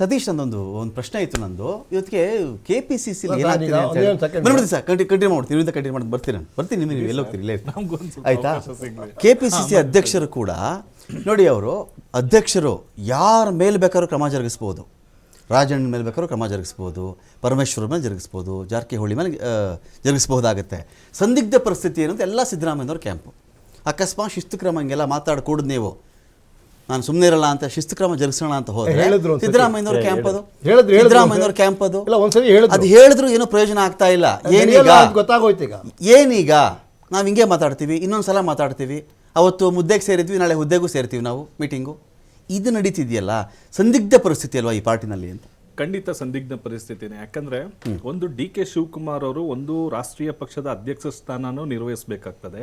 ಸತೀಶ್ ನಂದೊಂದು ಒಂದು ಪ್ರಶ್ನೆ ಇತ್ತು ನಂದು. ಇವತ್ತಿಗೆ ಕೆ ಪಿ ಸಿ ಸಿ ಬಂದ್ಬಿಡಿ ಸರ್ ಕಂಟಿ ಕಂಟಿನ್ಯೂ ಮಾಡ್ತೀನಿ. ಇವರಿಂದ ಕಂಟಿನ್ಯೂ ಮಾಡಿ ಬರ್ತೀನಿ ನಾನು ಬರ್ತೀನಿ ನಿಮಗೆ ನೀವು ಎಲ್ಲೋಗ್ತೀರಿ ಇಲ್ಲೇ ಆಯ್ತಾ? ಕೆ ಪಿ ಸಿ ಸಿ ಅಧ್ಯಕ್ಷರು ಕೂಡ ನೋಡಿ ಅವರು ಅಧ್ಯಕ್ಷರು ಯಾರ ಮೇಲೆ ಬೇಕಾದ್ರೂ ಕ್ರಮ ಜರುಗಿಸ್ಬೋದು. ರಾಜಣ್ಣ ಮೇಲೆ ಬೇಕಾದ್ರೂ ಕ್ರಮ ಜರುಗಿಸ್ಬೋದು. ಪರಮೇಶ್ವರ ಮೇಲೆ ಜರುಗಿಸ್ಬೋದು. ಜಾರಕಿಹೊಳಿ ಮೇಲೆ ಜರುಗಿಸ್ಬೋದಾಗುತ್ತೆ ಸಂದಿಗ್ಧ ಪರಿಸ್ಥಿತಿ ಏನಂತ ಎಲ್ಲ ಸಿದ್ದರಾಮಯ್ಯನವ್ರ ಕ್ಯಾಂಪು. ಅಕಸ್ಮಾತ್ ಶಿಸ್ತು ಕ್ರಮ ಹಂಗೆಲ್ಲ ಮಾತಾಡಕೂಡ್ದು ನೀವು. ನಾನು ಸುಮ್ಮನೆ ಇರಲ್ಲ ಅಂತ ಶಿಸ್ತು ಕ್ರಮ ಜರುಗಿಸೋಣ ಅಂತ ಹೋದ್ರೆ ಸಿದ್ದರಾಮಯ್ಯನವ್ರ ಕ್ಯಾಂಪ್ ಅದು? ಹೇಳಿದ್ರು, ಹೇಳಿದ್ರು ಸಿದ್ದರಾಮಯ್ಯನವ್ರ ಕ್ಯಾಂಪ್ ಅದು? ಇಲ್ಲ, ಒಂದ್ಸರಿ ಹೇಳಿದ್ರು. ಅದು ಹೇಳಿದ್ರು ಏನೂ ಪ್ರಯೋಜನ ಆಗ್ತಾ ಇಲ್ಲ. ಏನೀಗ ಗೊತ್ತಾಗೋಯ್ತೀಗ ಅಂತ ಗೊತ್ತಾಗೋಯ್ತು ಈಗ. ಏನೀಗ? ನಾವು ಹಿಂಗೆ ಮಾತಾಡ್ತೀವಿ ಇನ್ನೊಂದು ಸಲ ಮಾತಾಡ್ತೀವಿ. ಅವತ್ತು ಮುದ್ದೆಗೆ ಸೇರಿದ್ವಿ ನಾಳೆ ಹುದ್ದೆಗೂ ಸೇರ್ತೀವಿ ನಾವು ಮೀಟಿಂಗು ಇದು ನಡೀತಿದೆಯಲ್ಲ? ಸಂದಿಗ್ಧ ಪರಿಸ್ಥಿತಿ ಅಲ್ವಾ ಈ ಪಾರ್ಟಿನಲ್ಲಿ ಅಂತ? ಖಂಡಿತ ಸಂದಿಗ್ಧ ಪರಿಸ್ಥಿತಿನೇ. ಯಾಕಂದ್ರೆ ಒಂದು ಡಿ ಕೆ ಶಿವಕುಮಾರ್ ಅವರು ಒಂದು ರಾಷ್ಟ್ರೀಯ ಪಕ್ಷದ ಅಧ್ಯಕ್ಷ ಸ್ಥಾನನೂ ನಿರ್ವಹಿಸಬೇಕಾಗ್ತದೆ.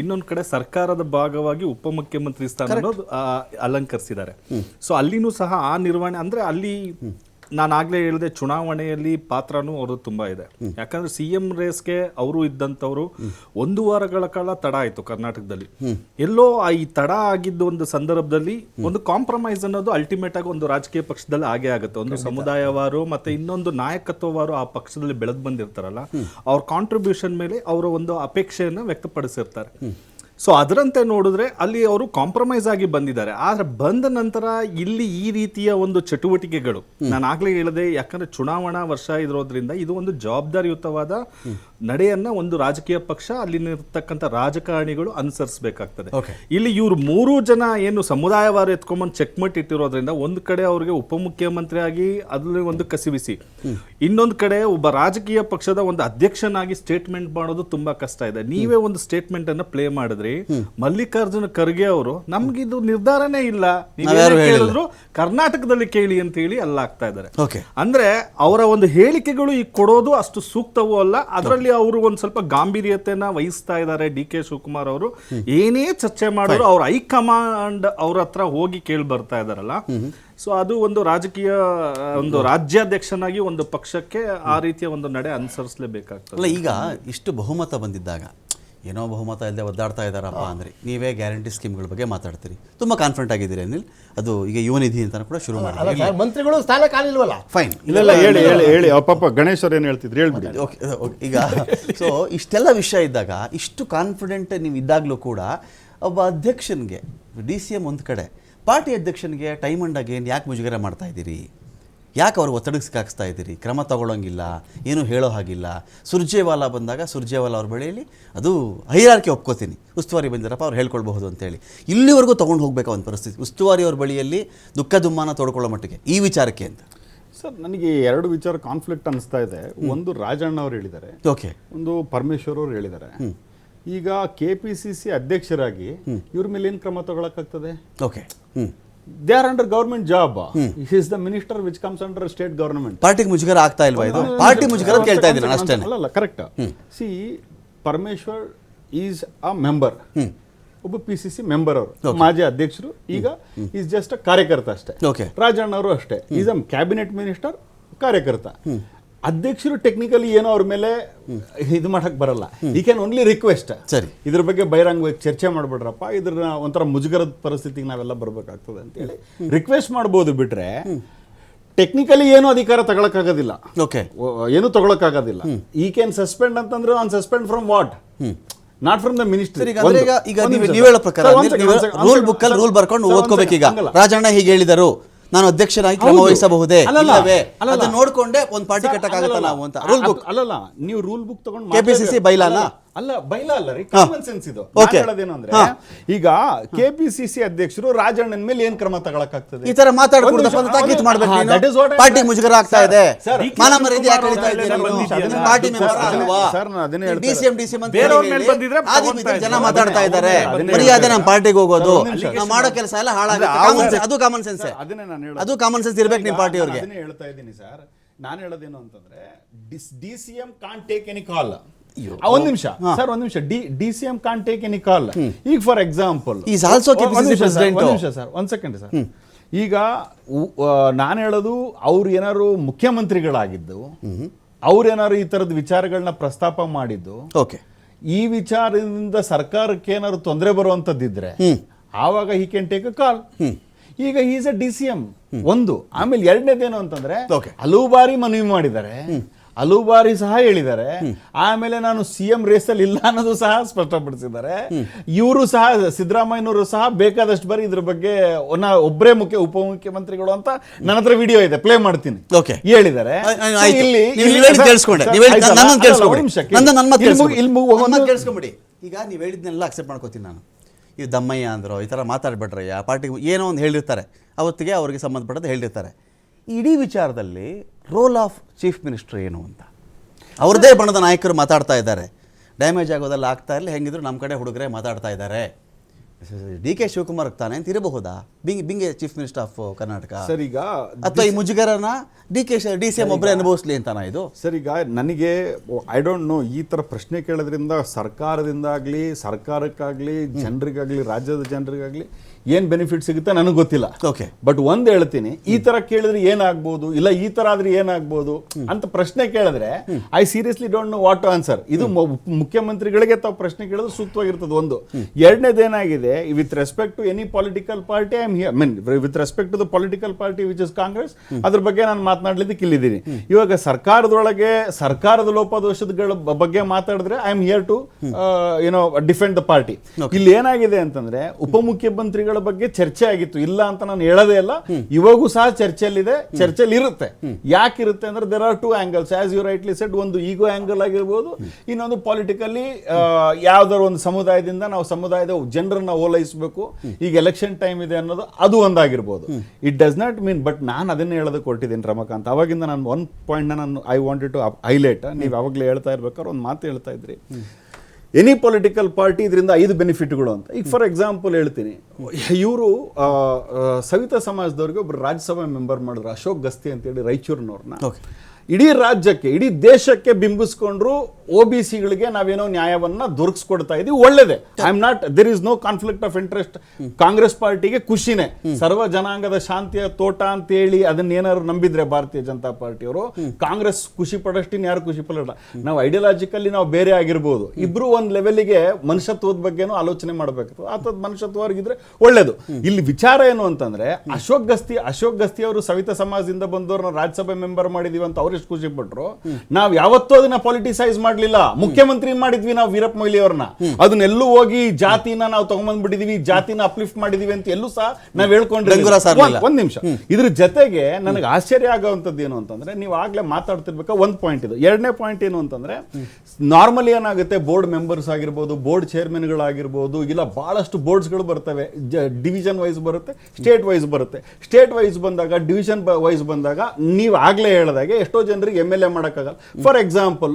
ಇನ್ನೊಂದ್ ಕಡೆ ಸರ್ಕಾರದ ಭಾಗವಾಗಿ ಉಪಮುಖ್ಯಮಂತ್ರಿ ಸ್ಥಾನ ಅಲಂಕರಿಸಿದ್ದಾರೆ. ಸೊ ಅಲ್ಲಿನೂ ಸಹ ಆ ನಿರ್ವಹಣೆ ಅಂದ್ರೆ ಅಲ್ಲಿ ನಾನು ಆಗ್ಲೇ ಹೇಳಿದೆ ಚುನಾವಣೆಯಲ್ಲಿ ಪಾತ್ರನೂ ಅವರು ತುಂಬಾ ಇದೆ. ಯಾಕಂದ್ರೆ ಸಿ ಎಂ ರೇಸ್ಗೆ ಅವರು ಇದ್ದಂಥವ್ರು ಒಂದು ವಾರಗಳ ಕಾಲ ತಡ ಆಯಿತು ಕರ್ನಾಟಕದಲ್ಲಿ. ಎಲ್ಲೋ ಆ ಈ ತಡ ಆಗಿದ್ದ ಒಂದು ಸಂದರ್ಭದಲ್ಲಿ ಒಂದು ಕಾಂಪ್ರಮೈಸ್ ಅನ್ನೋದು ಅಲ್ಟಿಮೇಟ್ ಆಗಿ ಒಂದು ರಾಜಕೀಯ ಪಕ್ಷದಲ್ಲಿ ಆಗೇ ಆಗುತ್ತೆ. ಒಂದು ಸಮುದಾಯವಾರು ಮತ್ತೆ ಇನ್ನೊಂದು ನಾಯಕತ್ವವಾರು ಆ ಪಕ್ಷದಲ್ಲಿ ಬೆಳೆದು ಬಂದಿರ್ತಾರಲ್ಲ, ಅವ್ರ ಕಾಂಟ್ರಿಬ್ಯೂಷನ್ ಮೇಲೆ ಅವರ ಒಂದು ಅಪೇಕ್ಷೆಯನ್ನು ವ್ಯಕ್ತಪಡಿಸಿರ್ತಾರೆ. ಸೊ ಅದರಂತೆ ನೋಡಿದ್ರೆ ಅಲ್ಲಿ ಅವರು ಕಾಂಪ್ರಮೈಸ್ ಆಗಿ ಬಂದಿದ್ದಾರೆ. ಆದ್ರೆ ಬಂದ ನಂತರ ಇಲ್ಲಿ ಈ ರೀತಿಯ ಒಂದು ಚಟುವಟಿಕೆಗಳು. ನಾನು ಆಗ್ಲೇ ಹೇಳಿದೆ ಯಾಕಂದ್ರೆ ಚುನಾವಣಾ ವರ್ಷ ಇರೋದ್ರಿಂದ ಇದು ಒಂದು ಜವಾಬ್ದಾರಿಯುತವಾದ ನಡೆಯನ್ನ ಒಂದು ರಾಜಕೀಯ ಪಕ್ಷ ಅಲ್ಲಿರ್ತಕ್ಕಂಥ ರಾಜಕಾರಣಿಗಳು ಅನುಸರಿಸಬೇಕಾಗ್ತದೆ. ಇಲ್ಲಿ ಇವರು ಮೂರು ಜನ ಏನು ಸಮುದಾಯವಾರು ಎತ್ಕೊಂಡ್ಬಂದು ಚೆಕ್ಮಟ್ ಇಟ್ಟಿರೋದ್ರಿಂದ ಒಂದು ಕಡೆ ಅವರಿಗೆ ಉಪಮುಖ್ಯಮಂತ್ರಿ ಆಗಿ ಅದ್ರಲ್ಲಿ ಒಂದು ಕಸಿವಿಸಿ ಇನ್ನೊಂದು ಕಡೆ ಒಬ್ಬ ರಾಜಕೀಯ ಪಕ್ಷದ ಒಂದು ಅಧ್ಯಕ್ಷನಾಗಿ ಸ್ಟೇಟ್ಮೆಂಟ್ ಮಾಡೋದು ತುಂಬಾ ಕಷ್ಟ ಇದೆ. ನೀವೇ ಒಂದು ಸ್ಟೇಟ್ಮೆಂಟ್ ಅನ್ನ ಪ್ಲೇ ಮಾಡಿದ್ರಿ. ಮಲ್ಲಿಕಾರ್ಜುನ ಖರ್ಗೆ ಅವರು ನಮ್ಗಿದು ನಿರ್ಧಾರನೇ ಇಲ್ಲ. ಹೇಳಿದ್ರು. ಕರ್ನಾಟಕದಲ್ಲಿ ಕೇಳಿ ಅಂತ ಹೇಳಿ ಅಲ್ಲ ಆಗ್ತಾ ಇದ್ದಾರೆ ಅಂದ್ರೆ ಅವರ ಒಂದು ಹೇಳಿಕೆಗಳು ಈಗ ಕೊಡೋದು ಅಷ್ಟು ಸೂಕ್ತವೂ ಅಲ್ಲ. ಅದರಲ್ಲಿ ಅವರು ಒಂದು ಸ್ವಲ್ಪ ಗಾಂಭೀರ್ಯತೆನ ವಹಿಸ್ತಾ ಇದ್ದಾರೆ ಡಿ ಕೆ ಶಿವಕುಮಾರ್ ಅವರು. ಏನೇ ಚರ್ಚೆ ಮಾಡಿದ್ರು ಅವ್ರ ಹೈಕಮಾಂಡ್ ಅವ್ರ ಹತ್ರ ಹೋಗಿ ಕೇಳಿ ಬರ್ತಾ ಇದಾರಲ್ಲ ಸೊ ಅದು ಒಂದು ರಾಜಕೀಯ ಒಂದು ರಾಜ್ಯಾಧ್ಯಕ್ಷನಾಗಿ ಒಂದು ಪಕ್ಷಕ್ಕೆ ಆ ರೀತಿಯ ಒಂದು ನಡೆ ಅನುಸರಿಸಲೇಬೇಕಾಗ್ತದೆ. ಅಲ್ಲ ಈಗ ಇಷ್ಟು ಬಹುಮತ ಬಂದಿದ್ದಾಗ ಏನೋ ಬಹುಮತ ಇಲ್ಲದೆ ಒದ್ದಾಡ್ತಾ ಇದ್ದಾರಪ್ಪ ಅಂದರೆ ನೀವೇ ಗ್ಯಾರಂಟಿ ಸ್ಕೀಮ್ಗಳ ಬಗ್ಗೆ ಮಾತಾಡ್ತೀರಿ. ತುಂಬ ಕಾನ್ಫಿಡೆಂಟ್ ಆಗಿದ್ದೀರಿ ಅನಿಲ್. ಅದು ಈಗ ಯುವ ನಿಧಿ ಅಂತ ಕೂಡ ಶುರು ಅಲ್ಲ ಮಾಡಿ ಮಂತ್ರಿಗಳು ಸ್ಥಾನ ಕಾಲಿಲ್ವಲ್ಲ ಫೈನ್ ಇಲ್ಲ ಇಲ್ಲ ಹೇಳಿ ಹೇಳಿ ಹೇಳಿ. ಅಪ್ಪ ಪಾಪ ಗಣೇಶ್ ಅವ್ರು ಏನು ಹೇಳ್ತಿದ್ರು? ಹೇಳ್ಬಿಡಿ. Okay okay. ಈಗ ಸೊ ಇಷ್ಟೆಲ್ಲ ವಿಷಯ ಇದ್ದಾಗ ಇಷ್ಟು ಕಾನ್ಫಿಡೆಂಟ್ ನೀವು ಇದ್ದಾಗಲೂ ಕೂಡ ಒಬ್ಬ ಅಧ್ಯಕ್ಷನಿಗೆ ಡಿ ಸಿ ಎಂ ಒಂದು ಕಡೆ ಪಾರ್ಟಿ ಅಧ್ಯಕ್ಷನಿಗೆ ಟೈಮ್ ಅಂಡ್ ಅಗೇನ್ ಯಾಕೆ ಮುಜುಗರ ಮಾಡ್ತಾ ಇದ್ದೀರಿ? ಯಾಕೆ ಅವ್ರಿಗೆ ಒತ್ತಡಕ್ಕೆ ಸಿಕ್ಕಾಕ್ಸ್ತಾ ಇದ್ದೀರಿ? ಕ್ರಮ ತಗೊಳ್ಳೋಂಗಿಲ್ಲ ಏನು ಹೇಳೋ ಹಾಗಿಲ್ಲ. ಸುರ್ಜೇವಾಲ ಬಂದಾಗ ಸುರ್ಜೇವಾಲ ಅವ್ರ ಬಳಿಯಲ್ಲಿ ಅದು ಹೈರಾರಿಕೆ ಒಪ್ಕೋತೀನಿ. ಉಸ್ತುವಾರಿ ಬಂದಿರಪ್ಪ ಅವ್ರು ಹೇಳ್ಕೊಳ್ಬಹುದು ಅಂತೇಳಿ. ಇಲ್ಲಿವರೆಗೂ ತೊಗೊಂಡು ಹೋಗಬೇಕು ಒಂದು ಪರಿಸ್ಥಿತಿ. ಉಸ್ತುವಾರಿ ಅವ್ರ ಬಳಿಯಲ್ಲಿ ದುಃಖ ದುಮ್ಮಾನ ತೋಡ್ಕೊಳ್ಳೋ ಮಟ್ಟಿಗೆ. ಈ ವಿಚಾರಕ್ಕೆ ಅಂತ. ಸರ್ ನನಗೆ ಎರಡು ವಿಚಾರ ಕಾನ್ಫ್ಲಿಕ್ಟ್ ಅನಿಸ್ತಾ ಇದೆ. ಒಂದು ರಾಜಣ್ಣ ಅವ್ರು ಹೇಳಿದ್ದಾರೆ. ಓಕೆ. ಒಂದು ಪರಮೇಶ್ವರ್ ಅವರು ಹೇಳಿದ್ದಾರೆ. ಈಗ ಕೆ ಪಿ ಸಿ ಸಿ ಅಧ್ಯಕ್ಷರಾಗಿ ಇವ್ರ ಮೇಲೆ ಏನು ಕ್ರಮ ತಗೊಳಕ್ಕಾಗ್ತದೆ? ಓಕೆ. ಹ್ಞೂ they are under government job is the minister which comes under state government ಪಾರ್ಟಿಗೆ ಮುಜುಗರ ಆಗ್ತಾ ಇಲ್ವಾ ಇದು? ಪಾರ್ಟಿ ಮುಜುಗರ ಕೇಳ್ತಾ ಇದ್ದೀನಿ ಅಷ್ಟೇ ಅಲ್ಲ correct C Parameshwar is a member ಒಬ್ಬ ಪಿ ಸಿ ಸಿ ಮೆಂಬರ್ ಅವರು. ಮಾಜಿ ಅಧ್ಯಕ್ಷರು. ಈಗ ಈಸ್ ಜಸ್ಟ್ ಕಾರ್ಯಕರ್ತ ಅಷ್ಟೇ. Okay. ರಾಜಣ್ಣ ಅವರು ಅಷ್ಟೇ ಈಸ್ ಅ ಕ್ಯಾಬಿನೆಟ್ ಮಿನಿಸ್ಟರ್ ಕಾರ್ಯಕರ್ತ. ಅಧ್ಯಕ್ಷರು ಟೆಕ್ನಿಕಲಿ ಏನೋ ಅವ್ರ ಮೇಲೆ ಇದು ಮಾಡಕ್ ಬರಲ್ಲ. ಈ ಕ್ಯಾನ್ ಓನ್ಲಿ ರಿಕ್ವೆಸ್ಟ್ ಸರಿ. ಇದ್ರ ಬಗ್ಗೆ ಬಹಿರಂಗವಾಗಿ ಚರ್ಚೆ ಮಾಡ್ಬಿಡ್ರಪ್ಪ. ಇದ್ರ ಒಂಥರ ಮುಜುಗರದ ಪರಿಸ್ಥಿತಿಗೆ ನಾವೆಲ್ಲ ಬರ್ಬೇಕಾಗ್ತದೆ ಅಂತ ಹೇಳಿ. ರಿಕ್ವೆಸ್ಟ್ ಮಾಡ್ಬೋದು ಬಿಟ್ರೆ ಟೆಕ್ನಿಕಲಿ ಏನು ಅಧಿಕಾರ ತಗೊಳಕ್ಕಾಗೋದಿಲ್ಲ. ಓಕೆ. ಏನು ತಗೊಳಕ್ಕಾಗೋದಿಲ್ಲ. ಈ ಕ್ಯಾನ್ ಸಸ್ಪೆಂಡ್ ಅಂತಂದ್ರೆ on suspend from what not from the minister ಈಗ ಈಗ ಈಗ ನೀವು ಹೇಳೋ ಪ್ರಕಾರ ರೂಲ್ ಬುಕ್ ಅಲ್ಲಿ ರೂಲ್ ಬರ್ಕೊಂಡು ಓದ್ಕೋಬೇಕೀಗ ರಾಜಣ್ಣ ಹೀಗೆ ಹೇಳಿದರು. ನಾನು ಅಧ್ಯಕ್ಷರಾಗಿ ಕ್ರಮ ವಹಿಸಬಹುದೇ? ಅದನ್ನ ನೋಡ್ಕೊಂಡೆ ಒಂದು ಪಾರ್ಟಿ ಕಟ್ಟಕ್ಕಾಗುತ್ತಲ್ಲ ನಾವು ಅಂತ? ರೂಲ್ ಬುಕ್ ಅಲ್ಲಲ್ಲ ನೀವು ರೂಲ್ ಬುಕ್ ತಗೊಂಡು ಕೆಪಿಸಿಸಿ ಬೈಲಾನಾ? ಅಲ್ಲ, ಬೈಲ ಅಲ್ಲ ರೀ ಕಾಮನ್ ಸೆನ್ಸ್ ಇದು. ಅಂದ್ರೆ ಈಗ ಕೆಪಿಸಿಸಿ ಅಧ್ಯಕ್ಷರು ರಾಜಣ್ಣನ ಮೇಲೆ ಏನ್ ಕ್ರಮ ತಗೊಳಕಾಗ್ತದೆ ಈ ತರ ಮಾತಾಡ್ಕೊಡ್ದಪ್ಪ ತಾಕೀತು ಮಾಡ್ಬೇಕು ಪಾರ್ಟಿ. ಮುಜುಗರ ಆಗ್ತಾ ಇದೆ. ಮಾನ ಮರ್ಯಾದೆ ಯಾಕೆ ಇದ್ದೀರಿ. ಪಾರ್ಟಿ ಮೆಂಬರ್ ಅಲ್ವಾ? ಸರ್, ನಾನು ಅದನ್ನೇ ಅಂತ ಮೇಲೆ ಬಂದಿದ್ರೆ ಆದಿ ಜನ ಮಾತಾಡ್ತಾ ಇದ್ದಾರೆ. ಮರ್ಯಾದೆ ನಮ್ಮ ಪಾರ್ಟಿಗೆ ಹೋಗೋದು. ನಾವು ಮಾಡೋ ಕೆಲಸ ಎಲ್ಲ ಹಾಳಾಗುತ್ತೆ. ಅದೇ, ಕಾಮನ್ ಸೆನ್ಸ್ ಸರ್, ಅದನ್ನೇ ನಾನು ಹೇಳೋದು. ಅದು ಕಾಮನ್ ಸೆನ್ಸ್ ಇರ್ಬೇಕು ನಿಮ್ಮ ಪಾರ್ಟಿಯವ್ರಿಗೆ ಅದನ್ನೇ ಹೇಳ್ತಾ ಇದ್ದೀನಿ ಸರ್. ನಾನು ಹೇಳೋದೇನು ಅಂತಂದ್ರೆ D C M take any call ಒಂದ್ ನಿಮಿಷ. ಸರ್ ಒಂದ್ ನಿಮಿಷ. D D C M can take any call ಈಗ ಫಾರ್ ಎಕ್ಸಾಂಪಲ್ president. ಒಂದ್ ನಿಮಿಷ ಸರ್ ಒಂದ್ ಸೆಕೆಂಡ್ ಸರ್ ಈಗ ನಾನು ಹೇಳೋದು ಅವ್ರು ಏನಾದ್ರು ಮುಖ್ಯಮಂತ್ರಿಗಳಾಗಿದ್ದು ಅವ್ರೇನಾದ್ರು ಈ ತರದ ವಿಚಾರಗಳನ್ನ ಪ್ರಸ್ತಾಪ ಮಾಡಿದ್ದು ಓಕೆ. ಈ ವಿಚಾರದಿಂದ ಸರ್ಕಾರಕ್ಕೆ ಏನಾದ್ರು ತೊಂದರೆ ಬರುವಂತದ್ದಿದ್ರೆ ಆವಾಗ he can take a call ಈಗ is a D C M ಒಂದು ಆಮೇಲೆ ಎರಡನೇದೇನು ಅಂತಂದ್ರೆ. ಹಲವು ಬಾರಿ ಮನವಿ ಮಾಡಿದ್ದಾರೆ. ಹಲವು ಬಾರಿ ಸಹ ಹೇಳಿದ್ದಾರೆ. ಆಮೇಲೆ ನಾನು ಸಿ ಎಂ ರೇಸಲ್ಲಿ ಇಲ್ಲ ಅನ್ನೋದು ಸಹ ಸ್ಪಷ್ಟಪಡಿಸಿದ್ದಾರೆ. ಇವರು ಸಹ ಸಿದ್ದರಾಮಯ್ಯನವರು ಸಹ ಬೇಕಾದಷ್ಟು ಬಾರಿ ಇದ್ರ ಬಗ್ಗೆ ಒಬ್ಬರೇ ಮುಖ್ಯ ಉಪಮುಖ್ಯಮಂತ್ರಿಗಳು ಅಂತ ನನ್ನ ಹತ್ರ ವಿಡಿಯೋ ಇದೆ ಪ್ಲೇ ಮಾಡ್ತೀನಿ. ಹೇಳಿದ್ದಾರೆ. ಕೇಳಿಸ್ಕೊಂಬಿಡಿ. ಈಗ ನೀವು ಹೇಳಿದ್ನೆಲ್ಲ ಅಕ್ಸೆಪ್ಟ್ ಮಾಡ್ಕೋತೀನಿ ನಾನು. ಈ ದಮ್ಮಯ್ಯ ಅಂದರು ಈ ಥರ ಮಾತಾಡ್ಬೇಡ್ರಯ್ಯ ಪಾರ್ಟಿಗೆ ಏನೋ ಒಂದು ಹೇಳಿರ್ತಾರೆ. ಅವತ್ತಿಗೆ ಅವರಿಗೆ ಸಂಬಂಧಪಟ್ಟದ್ದು ಹೇಳಿರ್ತಾರೆ. ಇಡೀ ವಿಚಾರದಲ್ಲಿ ರೋಲ್ ಆಫ್ ಚೀಫ್ ಮಿನಿಸ್ಟರ್ ಏನು ಅಂತ. ಅವ್ರದ್ದೇ ಬಣದ ನಾಯಕರು ಮಾತಾಡ್ತಾ ಇದ್ದಾರೆ. ಡ್ಯಾಮೇಜ್ ಆಗೋದೆಲ್ಲ ಆಗ್ತಾ ಇರಲಿ ಹೆಂಗಿದ್ರು ನಮ್ಮ ಕಡೆ ಹುಡುಗರೇ ಮಾತಾಡ್ತಾ ಇದ್ದಾರೆ. ಡಿ ಕೆ ಶಿವಕುಮಾರ್ ತಾನೆ ಅಂತ ಇರಬಹುದಾ? Being being chief minister of Karnataka. Sir ಈಗ ಅಥವಾ ಈ ಮುಜುಗರನ D K D C M ಒಬ್ಬರೇ ಅನುಭವಿಸ್ಲಿ ಅಂತಾನ ಇದು? ಸರ್ ಈಗ ನನಗೆ ಐ ಡೋಂಟ್ ನೋ ಈ ಥರ ಪ್ರಶ್ನೆ ಕೇಳೋದ್ರಿಂದ ಸರ್ಕಾರದಿಂದಾಗಲಿ ಸರ್ಕಾರಕ್ಕಾಗಲಿ ಜನರಿಗಾಗಲಿ ರಾಜ್ಯದ ಜನರಿಗಾಗಲಿ ಏನು ಬೆನಿಫಿಟ್ ಸಿಗುತ್ತೆ ನನಗೆ ಗೊತ್ತಿಲ್ಲ. ಓಕೆ ಬಟ್ ಒಂದು ಹೇಳ್ತೀನಿ ಈ ತರ ಕೇಳಿದ್ರೆ ಏನಾಗ್ಬೋದು ಇಲ್ಲ ಈ ತರ ಆದ್ರೆ ಏನಾಗ್ಬೋದು ಅಂತ ಪ್ರಶ್ನೆ ಕೇಳಿದ್ರೆ I seriously don't know what to answer ಇದು ಮುಖ್ಯಮಂತ್ರಿಗಳಿಗೆ ತಾವು ಪ್ರಶ್ನೆ ಕೇಳಿದ್ರೆ ಸೂಕ್ತವಾಗಿರ್ತದೆ ಒಂದು. ಎರಡನೇದು ಏನಾಗಿದೆ with respect to any political party I am here mean with respect to the political party which is Congress ಅದ್ರ ಬಗ್ಗೆ ನಾನು ಮಾತನಾಡ್ಲಿಕ್ಕೆ ಇಲ್ಲಿದ್ದೀನಿ. ಇವಾಗ ಸರ್ಕಾರದೊಳಗೆ ಸರ್ಕಾರದ ಲೋಪದೋಷಗಳ ಬಗ್ಗೆ ಮಾತಾಡಿದ್ರೆ ಐ ಆಮ್ ಹಿಯರ್ ಟು ಏನೋ ಡಿಫೆಂಡ್ ದ ಪಾರ್ಟಿ ಇಲ್ಲಿ ಏನಾಗಿದೆ ಅಂತಂದ್ರೆ ಉಪಮುಖ್ಯಮಂತ್ರಿಗಳ ಬಗ್ಗೆ ಚರ್ಚೆ ಆಗಿತ್ತು. ಇಲ್ಲ ಅಂತ ನಾನು ಹೇಳದೇ ಇಲ್ಲ. ಇವಾಗೂ ಸಹ ಚರ್ಚೆಯಲ್ಲಿದೆ. ಚರ್ಚೆಯಲ್ಲಿ ಇರುತ್ತೆ ಯಾಕೆ ಇರುತ್ತೆ ಅಂದ್ರೆ there are two angles as you rightly set ಒಂದು ಈಗೋ ಆಂಗಲ್ ಆಗಿರ್ಬೋದು, ಇನ್ನೊಂದು ಪಾಲಿಟಿಕಲಿ ಯಾವ್ದಾರು ಒಂದು ಸಮುದಾಯದಿಂದ ನಾವು ಸಮುದಾಯದ ಜನರನ್ನ ಓಲೈಸಬೇಕು. ಈಗ ಎಲೆಕ್ಷನ್ ಟೈಮ್ ಇದೆ ಅನ್ನೋದು ಅದು ಒಂದಾಗಿರ್ಬೋದು. It does not mean but ನಾನು ಅದನ್ನೇ ಹೇಳೋದಕ್ಕೆ ಕೊಟ್ಟಿದ್ದೀನಿ ರಮಕಾಂತ್. ಅವಾಗಿಂದ ನಾನು ಒನ್ ಪಾಯಿಂಟ್ ನಾನು ಐ ವಾಂಟೆಡ್ ಟು ಹೈಲೈಟ್ ನೀವು ಯಾವಾಗಲೇ ಹೇಳ್ತಾ ಇರ್ಬೇಕಾದ್ರೆ ಒಂದು ಮಾತು ಹೇಳ್ತಾ ಇದ್ರಿ. ಎನಿ ಪೊಲಿಟಿಕಲ್ ಪಾರ್ಟಿ ಇದರಿಂದ ಐದು ಬೆನಿಫಿಟ್ಗಳು ಅಂತ. ಈಗ ಫಾರ್ ಎಕ್ಸಾಂಪಲ್ ಹೇಳ್ತೀನಿ. ಇವರು ಸವಿತಾ ಸಮಾಜದವ್ರಿಗೆ ಒಬ್ರು ರಾಜ್ಯಸಭಾ ಮೆಂಬರ್ ಮಾಡಿದ್ರು ಅಶೋಕ್ ಗಸ್ತಿ ಅಂತೇಳಿ ರಾಯಚೂರಿನವ್ರನ್ನ. ಇಡೀ ರಾಜ್ಯಕ್ಕೆ ಇಡೀ ದೇಶಕ್ಕೆ ಬಿಂಬಿಸ್ಕೊಂಡ್ರು ಒ ಬಿ ಸಿಗಳಿಗೆ ನಾವೇನೋ ನ್ಯಾಯವನ್ನ ದೊರಕಿಸ್ಕೊಡ್ತಾ ಇದೀವಿ. ಒಳ್ಳೇದೇ. I am not there is no conflict of interest Congress ಪಾರ್ಟಿಗೆ ಖುಷಿನೇ. ಸರ್ವ ಜನಾಂಗದ ಶಾಂತಿಯ ತೋಟ ಅಂತ ಹೇಳಿ ಅದನ್ನ ಏನಾದ್ರು ನಂಬಿದ್ರೆ ಭಾರತೀಯ ಜನತಾ ಪಾರ್ಟಿಯವರು, ಕಾಂಗ್ರೆಸ್ ಖುಷಿ ಪಡೋಷ್ಟಿನ ಯಾರು ಖುಷಿ ಪಡಲ್ಲ. ನಾವು ಐಡಿಯಾಲಜಿಕಲಿ ನಾವು ಬೇರೆ ಆಗಿರ್ಬೋದು. ಇಬ್ರು ಒಂದ್ ಲೆವೆಲ್ಗೆ ಮನುಷ್ಯತ್ವದ ಬಗ್ಗೆನೂ ಆಲೋಚನೆ ಮಾಡಬೇಕು ಅಥವಾ ಮನುಷ್ಯತ್ವ ಅವ್ರಿಗಿದ್ರೆ ಒಳ್ಳೇದು. ಇಲ್ಲಿ ವಿಚಾರ ಏನು ಅಂತಂದ್ರೆ, ಅಶೋಕ್ ಗಸ್ತಿ ಅಶೋಕ್ ಗಸ್ತಿ ಅವರು ಸವಿತಾ ಸಮಾಜದಿಂದ ಬಂದವ್ರನ್ನ ರಾಜ್ಯಸಭೆ ಮೆಂಬರ್ ಮಾಡಿದೀವಿ ಅಂತ ಅವ್ರು ಎಷ್ಟು ಖುಷಿ ಪಟ್ರು? ನಾವ್ ಯಾವತ್ತೂ ಅದನ್ನ ಪೊಲಿಟಿಸೈಸ್ ಮಾಡ್ಲಿಲ್ಲ ಮುಖ್ಯಮಂತ್ರಿ ಮಾಡಿದ್ವಿ ನಾವು ವೀರಪ್ಪ ಮೊಯ್ಲಿ ಅವ್ರನ್ನ. ಅದನ್ನೆಲ್ಲೂ ಹೋಗಿ ಜಾತಿನ ನಾವು ತಗೊಂಡ್ಬಂದ್ಬಿಟ್ಟಿದೀವಿ ಜಾತಿನ ಅಪ್ಲಿಫ್ಟ್ ಮಾಡಿದೀವಿ ಅಂತ ಎಲ್ಲೂ ಸಹ ನಾವ್ ಹೇಳ್ಕೊಂಡ್ರೆ ಒಂದ್ ನಿಮಿಷ. ಇದ್ರ ಜೊತೆಗೆ ನನಗೆ ಆಶ್ಚರ್ಯ ಆಗುವಂತದ್ದು ಏನು ಅಂತಂದ್ರೆ ನೀವು ಆಗ್ಲೇ ಮಾತಾಡ್ತಿರ್ಬೇಕಾ ಒಂದ್ ಪಾಯಿಂಟ್ ಇದು. ಎರಡನೇ ಪಾಯಿಂಟ್ ಏನು ಅಂತಂದ್ರೆ ನಾರ್ಮಲಿ ಏನಾಗುತ್ತೆ ಬೋರ್ಡ್ ಮೆಂಬರ್ಸ್ ಆಗಿರ್ಬೋದು ಬೋರ್ಡ್ ಚೇರ್ಮನ್ಗಳಾಗಿರ್ಬೋದು ಇಲ್ಲ ಬಹಳಷ್ಟು ಬೋರ್ಡ್ಸ್ಗಳು ಬರ್ತವೆ. ಡಿವಿಷನ್ ವೈಸ್ ಬರುತ್ತೆ ಸ್ಟೇಟ್ ವೈಸ್ ಬರುತ್ತೆ. ಸ್ಟೇಟ್ ವೈಸ್ ಬಂದಾಗ ಡಿವಿಷನ್ ವೈಸ್ ಬಂದಾಗ ನೀವು ಆಗ್ಲೇ ಹೇಳ್ದಾಗೆ ಎಷ್ಟೋ ಜನರಿಗೆ ಎಂ ಎಲ್ ಎ ಮಾಡೋಕ್ಕಾಗಲ್ಲ. ಫಾರ್ ಎಕ್ಸಾಂಪಲ್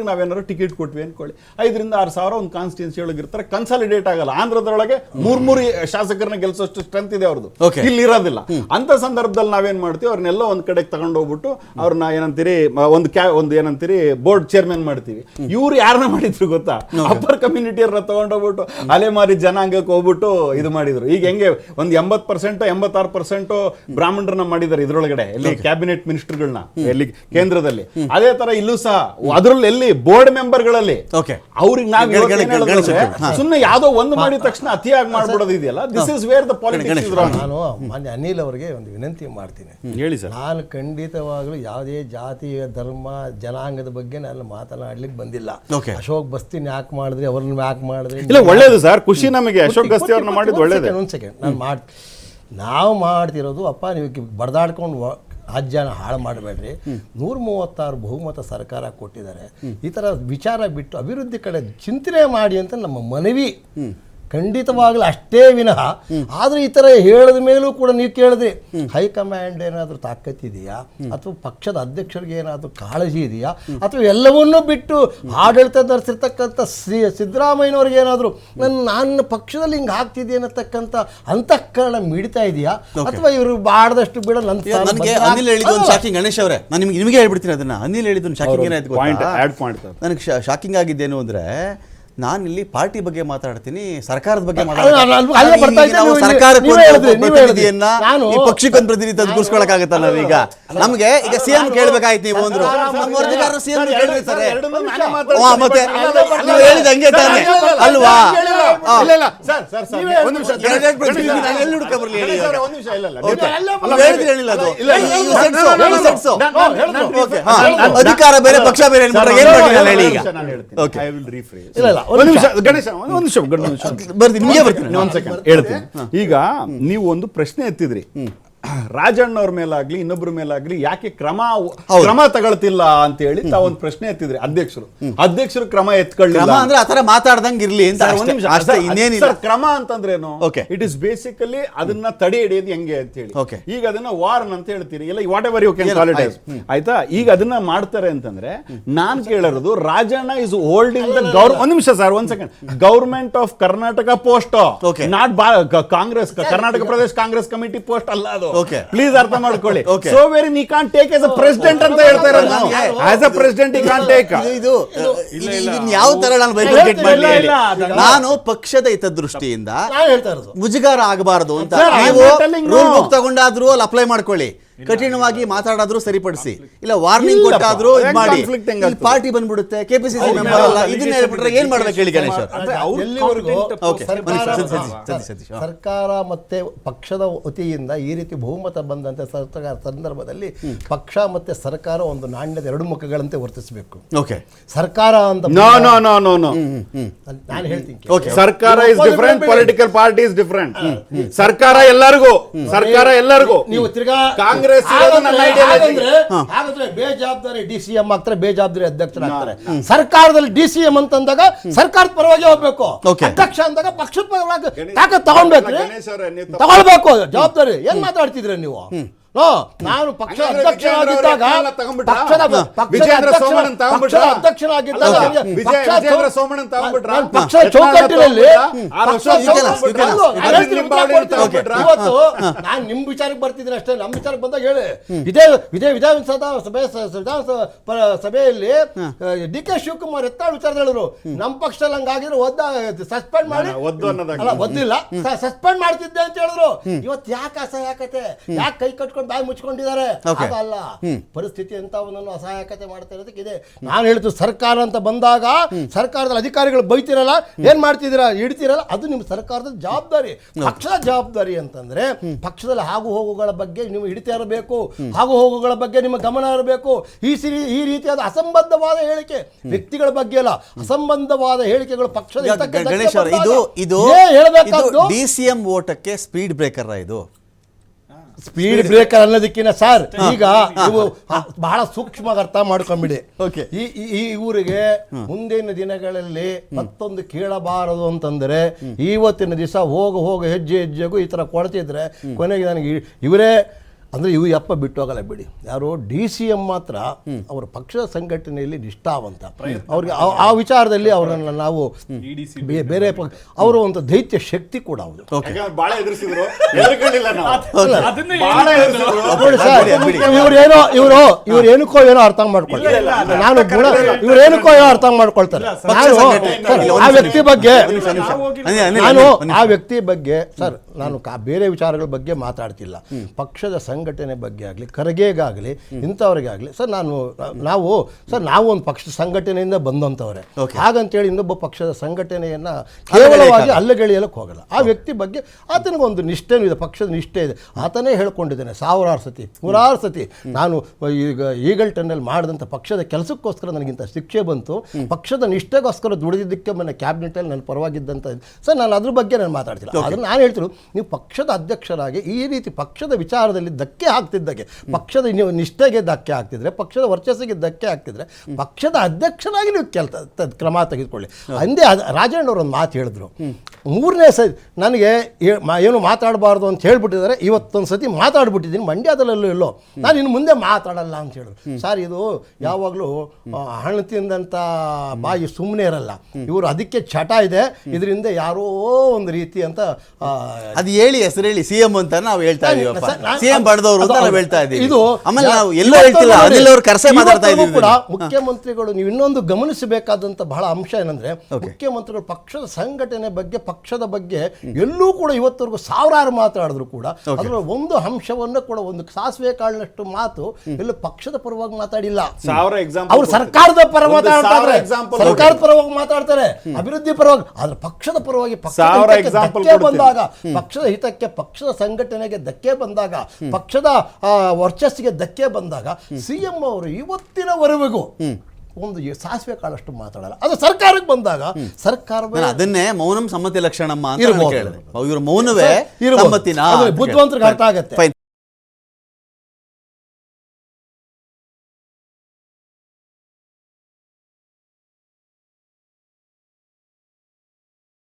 ದೊಂಬಿದಾಸರಿಗೆ ನಾವೇನಾದ್ರು ಟಿಕೆಟ್ ಕೊಟ್ವಿ ಅನ್ಕೊಳ್ಳಿ. ಐದರಿಂದ ಆರು ಸಾವಿರ ಒಂದು ಕಾನ್ಸ್ಟಿಟ್ಯೂನ್ಸಿ ಒಳಗೆ ಇರ್ತಾರೆ. ಕನ್ಸಾಲಿಡೇಟ್ ಆಗಲ್ಲ. ಆಂಧ್ರದೊಳಗೆ ಮೂರ್ ಮೂರು ಶಾಸಕರನ್ನ ಗೆಲ್ಸೋಷ್ಟು ಸ್ಟ್ರೆಂತ್ ಇದೆ ಅವ್ರದ್ದು ಇಲ್ಲಿ ಇರೋದಿಲ್ಲ. ಅಂತ ಸಂದರ್ಭದಲ್ಲಿ ನಾವೇನ್ ಮಾಡ್ತೀವಿ ಅವ್ರನ್ನೆಲ್ಲ ಒಂದ್ ಕಡೆಗೆ ತಗೊಂಡೋಗ್ಬಿಟ್ಟು ಅವ್ರನ್ನ ಏನಂತೀರಿ ಒಂದು ಕ್ಯಾ ಒಂದು ಏನಂತೀರಿ ಬೋರ್ಡ್ ಚೇರ್ಮನ್ ಮಾಡ್ತೀವಿ. ಇವ್ರು ಯಾರನ್ನ ಮಾಡಿದ್ರು ಗೊತ್ತಾ? ಅಪ್ಪರ್ ಕಮ್ಯುನಿಟಿಯವ್ರನ್ನ ತಗೊಂಡೋಗ್ಬಿಟ್ಟು ಅಲೆಮಾರಿ ಜನಾಂಗಕ್ಕೆ ಹೋಗ್ಬಿಟ್ಟು ಇದು ಮಾಡಿದ್ರು. ಈಗ ಹೆಂಗೆ ಒಂದು ಎಂಬತ್ ಪರ್ಸೆಂಟ್ ಎಂಬತ್ತಾರು ಪರ್ಸೆಂಟ್ ಬ್ರಾಹ್ಮಣರನ್ನ ಮಾಡಿದ್ದಾರೆ ಇದ್ರೊಳಗಡೆ. ಇಲ್ಲಿ ಕ್ಯಾಬಿನೆಟ್ ಮಿನಿಸ್ಟರ್ಗಳನ್ನ ಇಲ್ಲಿ ಕೇಂದ್ರದಲ್ಲಿ. ಅದೇ ತರ ಇಲ್ಲೂ ಸಹ ಅದ್ರಲ್ಲಿ ಎಲ್ಲಿ ಬೋರ್ಡ್ ಮೆಂಬರ್ಗಳಲ್ಲಿ ಗಳಲ್ಲಿ ಅವ್ರಿಗೆ ನಾವು. ಸುಮ್ಮನೆ ಯಾವ್ದೋ ಒಂದು ಮಾಡಿದ ತಕ್ಷಣ ಅತಿಯಾಗಿ ಮಾಡ್ಬಿಡೋದು ಇದೆಯಲ್ಲ? This is where the politics ನಾನು ಮಾನ್ಯ ಅನಿಲ್ ಅವರಿಗೆ ಒಂದು ವಿನಂತಿ ಮಾಡ್ತೀನಿ. ಹೇಳಿ ಸರ್. ನಾನು ಖಂಡಿತವಾಗ್ಲೂ ಯಾವುದೇ ಜಾತಿ ಧರ್ಮ ಜನಾಂಗದ ಬಗ್ಗೆ ನಾನು ಮಾತನಾಡ್ಲಿಕ್ಕೆ ಬಂದಿಲ್ಲ. ಅಶೋಕ್ ಬಸ್ತಿನ್ ಯಾಕೆ ಮಾಡಿದ್ರಿ ಅವ್ರನ್ನ ಯಾಕೆ ಮಾಡಿದ್ರೆ ಇಲ್ಲ ಒಳ್ಳೇದು ಸರ್. ಖುಷಿ ನಮಗೆ. ಅಶೋಕ್ ಬಸ್ತಿ ಅವ್ರನ್ನ ಮಾಡಿದ್ದು ಒಳ್ಳೇದು. ಒಂದು ಸೆಕೆಂಡ್ ನಾನು ಮಾಡಿ ನಾವು ಮಾಡ್ತಿರೋದು ಅಪ್ಪ ನೀವು ಬಡ್ದಾಡ್ಕೊಂಡು ರಾಜ್ಯನ ಹಾಳು ಮಾಡಬೇಡ್ರಿ. ನೂರ ಮೂವತ್ತಾರು ಬಹುಮತ ಸರ್ಕಾರ ಕೊಟ್ಟಿದ್ದಾರೆ. ಈ ಥರ ವಿಚಾರ ಬಿಟ್ಟು ಅಭಿವೃದ್ಧಿ ಕಡೆ ಚಿಂತನೆ ಮಾಡಿ ಅಂತ ನಮ್ಮ ಮನವಿ. ಖಂಡಿತವಾಗ್ಲೂ ಅಷ್ಟೇ ವಿನಃ. ಆದರೆ ಈ ಥರ ಹೇಳಿದ ಮೇಲೂ ಕೂಡ ನೀವು ಕೇಳಿದ್ರಿ ಹೈಕಮಾಂಡ್ ಏನಾದರೂ ತಾಕತ್ತಿದೆಯಾ ಅಥವಾ ಪಕ್ಷದ ಅಧ್ಯಕ್ಷರಿಗೆ ಏನಾದರೂ ಕಾಳಜಿ ಇದೆಯಾ? ಅಥವಾ ಎಲ್ಲವನ್ನೂ ಬಿಟ್ಟು ಆಡಳಿತ ನಡೆಸಿರ್ತಕ್ಕಂಥ ಶ್ರೀ ಸಿದ್ದರಾಮಯ್ಯನವ್ರಿಗೆ ಏನಾದರೂ ನನ್ನ ನನ್ನ ಪಕ್ಷದಲ್ಲಿ ಹಿಂಗೆ ಆಗ್ತಿದೆ ಅನ್ನತಕ್ಕಂಥ ಅಂತಃಕರಣ ಮಿಡಿತಾ ಇದೆಯಾ? ಅಥವಾ ಇವರು ಬಾಡದಷ್ಟು ಬಿಡ ನನ್ನ ಈಗ ನನಗೆ ಅನಿಲ್ ಹೇಳಿದ ಒಂದು ಶಾಕಿಂಗ್ ಗಣೇಶ್ ಅವರೇ. ನಾನು ನಿಮ್ಗೆ ನಿಮಗೆ ಹೇಳ್ಬಿಡ್ತೀನಿ ಅದನ್ನ. ಅನಿಲ್ ಹೇಳಿದ್ದು ಶಾಕಿಂಗ್ ಏನಾಯ್ತು ನನಗೆ ಶಾಕಿಂಗ್ ಆಗಿದ್ದೇನು ಅಂದರೆ ನಾನಿಲ್ಲಿ ಪಾರ್ಟಿ ಬಗ್ಗೆ ಮಾತಾಡ್ತೀನಿ ಸರ್ಕಾರದ ಬಗ್ಗೆ ಮಾತಾಡ್ತೀನಿ. ಈಗ ಪಕ್ಷಕ್ಕೊಂದು ಪ್ರತಿನಿಧಿ ಕೂರ್ಸ್ಕೊಳಕ್ಕಾಗತ್ತ ನಾವೀಗ? ನಮ್ಗೆ ಈಗ ಸಿಎಂ ಕೇಳ್ಬೇಕಾಯ್ತು ನೀವು ಅಂದ್ರು. ಸಿಎಂ ಮತ್ತೆ ನೀವು ಹೇಳಿದ ಹಂಗೆ ತಾನೆ. ಅಲ್ವಾ? ಅಧಿಕಾರ ಬೇರೆ ಪಕ್ಷ ಬೇರೆ ಏನ್? ಹೇಳಿ ಈಗ? ಇಲ್ಲ, ಒಂದು ನಿಮಿಷ ಗಣೇಶ ಒಂದು ನಿಮಿಷ ಬರ್ತೀನಿ ನಿಮಗೆ ಬರ್ತೀನಿ. ಹೇಳ್ತೀನಿ. ಈಗ ನೀವು ಒಂದು ಪ್ರಶ್ನೆ ಎತ್ತಿದ್ರಿ. ರಾಜಣ್ಣ ಅವ್ರ ಮೇಲಾಗ್ಲಿ ಇನ್ನೊಬ್ಬರ ಮೇಲಾಗ್ಲಿ ಯಾಕೆ ಕ್ರಮ ಕ್ರಮ ತಗೊಳ್ತಿಲ್ಲ ಅಂತ ಹೇಳಿ ತಾವೊಂದು ಪ್ರಶ್ನೆ ಎತ್ತಿದ್ರೆ ಅಧ್ಯಕ್ಷರು. ಅಧ್ಯಕ್ಷರು ಕ್ರಮ ಎತ್ಕೊಳ್ಳಿಲ್ಲ. ಅಂದ್ರೆ ಆತರ ಮಾತಾಡ್ದಂಗ್ ಇರ್ಲಿ ಅಂತ ಒಂದ್ ನಿಮಿಷ. ಅಷ್ಟೇ ಸರ್, ಇನ್ನೇನಿಲ್ಲ. ಕ್ರಮ ಅಂತಂದ್ರೇನು Okay. ಇಟ್ ಇಸ್ ಬೇಸಿಕಲಿ ಅದನ್ನ ತಡೆ ಹಿಡಿಯೋದು ಹೆಂಗೆ ಅಂತ ಹೇಳಿ Okay. ಈಗ ಅದನ್ನ ವಾರ್ನ್ ಅಂತ ಹೇಳ್ತೀರಿ. ಇಲ್ಲ whatever you can holidays call it ಆಯ್ತು. ಈಗ ಅದನ್ನ ಮಾಡ್ತಾರೆ ಅಂತಂದ್ರೆ ನಾನ್ ಕೇಳಿರೋದು Rajanna is holding the gov ಒಂದ್ ನಿಮಿಷ ಸರ್ ಒಂದ್ second government of Karnataka post Okay. Not Congress Karnataka Pradesh Congress Committee post ಅಲ್ಲ ಅದು. ಪ್ಲೀಸ್ ಅರ್ಥ ಮಾಡ್ಕೊಳ್ಳಿ. ಸೋ ಸೊ ವೆರಿ ನೀ ಕಾನ್ ಟೇಕ್ ಎಸ್ ಅ ಪ್ರೆಸಿಡೆಂಟ್ ಅಂತ ಹೇಳ್ತಾ ಇರೋದು ನಾವು ಆಸ್ ಅ ಪ್ರೆಸಿಡೆಂಟ್ ಈ ಕಾನ್ ಟೇಕ್ ಇದು ಯಾವ ತರ ನಾನು ಇಲ್ಲ, ಮಾಡಲಿ ಇಲ್ಲ, ನಾನು ಪಕ್ಷದ ಹಿತದೃಷ್ಟಿಯಿಂದ ನಾನು ಹೇಳ್ತಾ ಇರೋದು. ಮುಜುಗಾರ ಆಗಬಾರದು ಅಂತ ನೀವು ರೂಲ್ ಬುಕ್ ತಗೊಂಡಾದ್ರೂ ಅಲ್ಲಿ ಅಪ್ಲೈ ಮಾಡ್ಕೊಳ್ಳಿ. ಕಠಿಣವಾಗಿ ಮಾತಾಡಾದ್ರೂ ಸರಿಪಡಿಸಿ. ಇಲ್ಲ ವಾರ್ನಿಂಗ್. ಕೊಟ್ಟಾದ್ರೂ ಇದ್ ಮಾಡಿ. ಪಾರ್ಟಿ ಬಂದ್ಬಿಡುತ್ತೆ ಕೆಪಿಸಿಸಿ ಮೆಂಬರ್ ಅಲ್ಲ ಇದನ್ನ ಹೇಳ್ಬಿಟ್ರೆ ಏನ್ ಮಾಡ್ಬೇಕು ಹೇಳಿ ಗಣೇಶ್. ಸರ್ಕಾರ- ಮತ್ತೆ ಪಕ್ಷದ ವತಿಯಿಂದ ಈ ರೀತಿ ಬಹುಮತ ಬಂದಂತೆ ಸರ್ಕಾರ ಸಂದರ್ಭದಲ್ಲಿ ಪಕ್ಷ ಮತ್ತೆ ಸರ್ಕಾರ ಒಂದು ನಾಣ್ಯದ ಎರಡು ಮುಖಗಳಂತೆ ವರ್ತಿಸಬೇಕು. ಓಕೆ ಸರ್ಕಾರ ಅಂತ no no no no no ನಾನು ಹೇಳ್ತೀನಿ Okay. ಸರ್ಕಾರ is different political party is different ಸರ್ಕಾರ ಎಲ್ಲರಿಗೂ ಸರ್ಕಾರ ಎಲ್ಲರಿಗೂ. ನೀವು ತಿರ್ಗಾ ಕಾಂಗ್ರೆಸ್ ನನ್ನ ಹಾಗಂದ್ರೆ- ಬೇಜವಾಬ್ದಾರಿ ಡಿ ಸಿ ಎಂ ಆಗ್ತಾರೆ ಬೇಜವಾಬ್ದಾರಿ ಅಧ್ಯಕ್ಷರಾಗ್ತಾರೆ ಸರ್ಕಾರದಲ್ಲಿ ಡಿ ಸಿ ಎಂ ಅಂತಂದಾಗ ಸರ್ಕಾರದ ಪರವಾಗಿ ಹೋಗ್ಬೇಕು. ಅಧ್ಯಕ್ಷ ಅಂದಾಗ ಪಕ್ಷದ ಪರವಾಗಿ ತಾಕತ್ ತಪ್ಪು- ತಗೊಳ್ಬೇಕು ಜವಾಬ್ದಾರಿ. ಏನ್ ಮಾತಾಡ್ತಿದ್ರಿ ನೀವು? ನಾನು ಅಧ್ಯಕ್ಷನಾಗಿದ್ದಾಗ? ಪಕ್ಷದ ಅಧ್ಯಕ್ಷನಾಗಿದ್ದಾಗ ಪಕ್ಷದ ಚೌಕಟ್ಟಿನಲ್ಲಿ ನಾನು? ಇವತ್ತು ನಿಮ್ ವಿಚಾರಕ್ಕೆ ಬರ್ತಿದ್ದೀನಿ ಅಷ್ಟೇ ನಮ್ಮ ವಿಚಾರಕ್ಕೆ ಬಂದಾಗ ಹೇಳಿ. ಇದೇ ಇದೇ ವಿಧಾನಸಭಾ ಸಭೆ ಸಭೆಯಲ್ಲಿ ಡಿ ಕೆ ಶಿವಕುಮಾರ್ ಎತ್ತಾಳ ವಿಚಾರ ಹೇಳಿದ್ರು. ನಮ್ಮ ಪಕ್ಷದಲ್ಲಿ ಹಂಗಾಗಿದ್ರೆ ಒದ್ದ ಸಸ್ಪೆಂಡ್ ಮಾಡಿ ಒದ್ದಿಲ್ಲ. ಸಸ್ಪೆಂಡ್ ಮಾಡ್ತಿದ್ದೆ ಅಂತ ಹೇಳಿದ್ರು. ಇವತ್ತು ಯಾಕೆ ಅಸಹಾಯಕತೆ ಯಾಕೆ ಕೈ ಕಟ್ಕೊಂಡು ಬಾಯಿ ಮುಚ್ಕೊಂಡಿದ್ದಾರೆ. ಅಲ್ಲ ಪರಿಸ್ಥಿತಿ ಅಂತ ಒಂದನ್ನು ಅಸಹಾಯಕತೆ ಮಾಡ್ತಾ ಇರೋದಕ್ಕೆ ಇದೆ. ನಾನು ಹೇಳ್ತು ಸರ್ಕಾರ ಅಂತ ಬಂದಾಗ ಸರ್ಕಾರದ ಅಧಿಕಾರಿಗಳು ಬೈತಿರಲ್ಲ ಏನ್ ಮಾಡ್ತಿದ್ದೀರಾ ಹಿಡ್ತಿರಲ್ಲ ಅದು ನಿಮ್ಮ ಸರ್ಕಾರದ ಜವಾಬ್ದಾರಿ. ಪಕ್ಷದ ಜವಾಬ್ದಾರಿ ಅಂತಂದ್ರೆ ಪಕ್ಷದಲ್ಲಿ ಆಗು ಹೋಗುಗಳ ಬಗ್ಗೆ ನೀವು ಹಿಡಿತಾ ಇರಬೇಕು. ಆಗು ಹೋಗುಗಳ ಬಗ್ಗೆ ನಿಮ್ಮ ಗಮನ ಇರಬೇಕು. ಈ ಸಿರಿ ಈ ರೀತಿಯಾದ ಅಸಂಬದ್ಧವಾದ ಹೇಳಿಕೆ ವ್ಯಕ್ತಿಗಳ ಬಗ್ಗೆ ಅಲ್ಲ ಅಸಂಬದ್ಧವಾದ ಹೇಳಿಕೆಗಳು ಪಕ್ಷದ ಇದು ಇದು ಏನ್ ಹೇಳ್ಬೇಕಾದ್ದು? ಡಿ ಸಿ ಎಂ ಓಟಕ್ಕೆ ಸ್ಪೀಡ್ ಬ್ರೇಕರ್ ಇದು. ಸ್ಪೀಡ್ ಬ್ರೇಕರ್ ಅನ್ನೋದಕ್ಕಿಂತ ಸರ್. ಈಗ ನೀವು ಬಹಳ ಸೂಕ್ಷ್ಮವಾಗಿ ಅರ್ಥ ಮಾಡ್ಕೊಂಬಿಡಿ. ಓಕೆ. ಈ ಈ- ಊರಿಗೆ ಮುಂದಿನ ದಿನಗಳಲ್ಲಿ ಮತ್ತೊಂದು ಕೇಳಬಾರದು ಅಂತಂದ್ರೆ ಇವತ್ತಿನ ದಿವಸ ಹೋಗ ಹೋಗ ಹೆಜ್ಜೆ ಹೆಜ್ಜೆಗೂ ಈ ತರ ಕೊಡ್ತಿದ್ರೆ ಕೊನೆಗೆ ನನಗೆ ಇವರೇ ಅಂದ್ರೆ ಇವು ಯಪ್ಪ ಬಿಟ್ಟು ಹೋಗಲ್ಲ ಬಿಡಿ. ಯಾರು ಡಿ ಸಿ ಎಂ ಮಾತ್ರ ಅವರ ಪಕ್ಷದ ಸಂಘಟನೆಯಲ್ಲಿ ನಿಷ್ಠಾವಂತ. ಅವ್ರಿಗೆ ಆ- ಆ ವಿಚಾರದಲ್ಲಿ ಅವರನ್ನು ನಾವು ಬೇರೆ ಅವರ ಒಂದು ದೈತ್ಯ ಶಕ್ತಿ ಕೂಡ ಹೌದು ಓಕೆ ಯಾಕಂದ್ರೆ ಬಾಳ ಎದುರಿಸಿದ್ರು ಎದುರ್ಕೊಂಡಿಲ್ಲ ನಾವು. ಅದನ್ನೇ ಬಾಳ ಎದುರಿಸಿದ್ರು ನೋಡಿ ಸರ್. ಇವ್ರು ಏನೋ ಇವರು ಇವ್ರು ಏನಕ್ಕೋ ಏನೋ ಅರ್ಥ ಮಾಡ್ಕೊಳ್ತಾರೆ. ನಾನು ಗುಣ ಇವ್ರು ಏನಕ್ಕೋ ಏನೋ ಅರ್ಥ ಮಾಡ್ಕೊಳ್ತಾರೆ. ನಾನು ಆ ವ್ಯಕ್ತಿ ಬಗ್ಗೆ ನಾನು. ಆ ವ್ಯಕ್ತಿ ಬಗ್ಗೆ ಸರ್ ನಾನು ಕಾ- ಬೇರೆ ವಿಚಾರಗಳ ಬಗ್ಗೆ ಮಾತಾಡ್ತಿಲ್ಲ. ಪಕ್ಷದ ಸಂಘಟನೆ ಬಗ್ಗೆ ಆಗಲಿ ಖರ್ಗೆಗಾಗಲಿ ಇಂಥವ್ರಿಗಾಗಲಿ ಸರ್ ನಾನು ನಾವು ಸರ್ ನಾವು ಒಂದು ಪಕ್ಷದ ಸಂಘಟನೆಯಿಂದ ಬಂದಂಥವ್ರೆ. ಹಾಗಂತೇಳಿ ಇನ್ನೊಬ್ಬ ಪಕ್ಷದ ಸಂಘಟನೆಯನ್ನು ಕೇವಲವಾಗಿ ಅಲ್ಲಗೆಳೆಯಲಕ್ಕೆ ಹೋಗಲ್ಲ. ಆ ವ್ಯಕ್ತಿ ಬಗ್ಗೆ ಆತನಿಗೊಂದು ನಿಷ್ಠೆನೂ ಇದೆ ಪಕ್ಷದ ನಿಷ್ಠೆ ಇದೆ. ಆತನೇ ಹೇಳ್ಕೊಂಡಿದ್ದೇನೆ ಸಾವಿರಾರು ಸತಿ ನೂರಾರು ಸತಿ. ನಾನು ಈಗ ಈಗಲ್ ಟನ್ನಲ್ಲಿ ಮಾಡಿದಂಥ ಪಕ್ಷದ ಕೆಲಸಕ್ಕೋಸ್ಕರ ನನಗಿಂತ ಶಿಕ್ಷೆ ಬಂತು. ಪಕ್ಷದ ನಿಷ್ಠೆಗೋಸ್ಕರ ದುಡಿದಿದ್ದಕ್ಕೆ ಮೊನ್ನೆ ಕ್ಯಾಬಿನೆಟಲ್ಲಿ ನನ್ನ ಪರವಾಗಿದ್ದಂಥ ಸರ್ ನಾನು ಅದ್ರ ಬಗ್ಗೆ ನಾನು ಮಾತಾಡ್ತೀನಿ ಅದನ್ನು ನಾನು ಹೇಳ್ತಿರು ನೀವು ಪಕ್ಷದ ಅಧ್ಯಕ್ಷರಾಗಿ ಈ ರೀತಿ ಪಕ್ಷದ ವಿಚಾರದಲ್ಲಿ ಧಕ್ಕೆ ಆಗ್ತಿದ್ದಕ್ಕೆ ಪಕ್ಷದ ನೀವು ನಿಷ್ಠೆಗೆ ಧಕ್ಕೆ ಆಗ್ತಿದ್ರೆ ಪಕ್ಷದ ವರ್ಚಸ್ಸಿಗೆ ಧಕ್ಕೆ ಆಗ್ತಿದ್ರೆ ಪಕ್ಷದ ಅಧ್ಯಕ್ಷನಾಗಿ ನೀವು ಕೆಲಸ ಕ್ರಮ ತೆಗೆದುಕೊಳ್ಳಿ. ಅಂದೇ ರಾಜಣ್ಣ ರಾಜಣ್ಣವ್ರು ಒಂದು ಮಾತು ಹೇಳಿದ್ರು. ಮೂರನೇ ಸತಿ ನನಗೆ ಏನು ಮಾತಾಡಬಾರ್ದು ಅಂತ ಹೇಳ್ಬಿಟ್ಟಿದ್ದಾರೆ. ಇವತ್ತೊಂದು ಸತಿ ಮಾತಾಡ್ಬಿಟ್ಟಿದ್ದೀನಿ. ಮಂಡ್ಯದಲ್ಲೂ ಇಲ್ಲೋ ನಾನು ಇನ್ನು ಮುಂದೆ ಮಾತಾಡಲ್ಲ ಅಂತ ಹೇಳಿದ್ರು. ಸರ್ ಇದು ಯಾವಾಗಲೂ ಹಣ ತಿಂದಂಥ ಬಾಯಿ ಸುಮ್ಮನೆ ಇರಲ್ಲ. ಇವರು ಅದಕ್ಕೆ ಚಟ ಇದೆ. ಇದರಿಂದ ಯಾರೋ ಒಂದು ರೀತಿ ಅಂತ ಅದು ಹೇಳಿ ಹೆಸರು ಹೇಳಿ. ಸಿ ಎಂ ಅಂತ ನಾವು ಹೇಳ್ತಾ ಇದ್ದೀವಿ ಇದೀವಪ್ಪ. ಎಂ ನಾನು- ಸಿಎಂ ಮಾಡಿದವರು ಅಂತ ನಾವು ಹೇಳ್ತಾ ಇದ್ದೀವಿ. ಇದು ಆಮೇಲೆ ನಾವು ಎಲ್ಲೋ ಹೇಳ್ತಿಲ್ಲ ಅನಿಲ್ ಅವರು ಕರೆಸೆ ಮಾತಾಡ್ತಾ ಇದ್ದೀವಿ ಕೂಡ ಮುಖ್ಯಮಂತ್ರಿಗಳು ನೀವು ಇನ್ನೊಂದು ಗಮನಿಸಬೇಕಾದಂತ ಬಹಳ ಅಂಶ ಏನಂದ್ರೆ ಮುಖ್ಯಮಂತ್ರಿಗಳು ಪಕ್ಷದ ಸಂಘಟನೆ ಬಗ್ಗೆ ಪಕ್ಷದ ಬಗ್ಗೆ ಎಲ್ಲೂ ಕೂಡ ಇವತ್ತವರೆಗೂ ಸಾವಿರಾರು ಮಾತಾಡಿದ್ರು ಕೂಡ. ಅದರ ಒಂದು ಅಂಶವನ್ನು ಕೂಡ ಒಂದು ಸಾಸಿವೆ ಕಾಳಿನಷ್ಟು ಮಾತು ಎಲ್ಲ ಪಕ್ಷದ ಪರವಾಗಿ ಮಾತಾಡಿಲ್ಲ. ಅವ್ರು ಸರ್ಕಾರದ ಪರ ಮಾತಾಡ್ತಾರೆ. ಸರ್ಕಾರದ ಪರವಾಗಿ ಮಾತಾಡ್ತಾರೆ. ಅಭಿವೃದ್ಧಿ ಪರವಾಗಿ ಆದ್ರೆ ಪಕ್ಷದ ಪರವಾಗಿ ಪಕ್ಷದ. ಬಂದಾಗ ಪಕ್ಷದ ಹಿತಕ್ಕೆ ಪಕ್ಷದ ಸಂಘಟನೆಗೆ ಧಕ್ಕೆ ಬಂದಾಗ ಪಕ್ಷದ ಆ, ವರ್ಚಸ್ಸಿಗೆ ಧಕ್ಕೆ ಬಂದಾಗ ಸಿಎಂ ಅವರು ಇವತ್ತಿನವರೆಗೂ ಒಂದು ಸಾಸಿವೆ ಕಾಳಷ್ಟು ಮಾತಾಡಲ್ಲ. ಅದು ಸರ್ಕಾರಕ್ಕೆ ಬಂದಾಗ ಸರ್ಕಾರ ಅದನ್ನೇ ಮೌನಂ ಸಮ್ಮತಿ ಲಕ್ಷಣಮ್ಮ ಇವ್ರ ಮೌನವೇ ಬುದ್ಧಿವಂತರಿಗೆ ಅರ್ಥ ಆಗತ್ತೆ.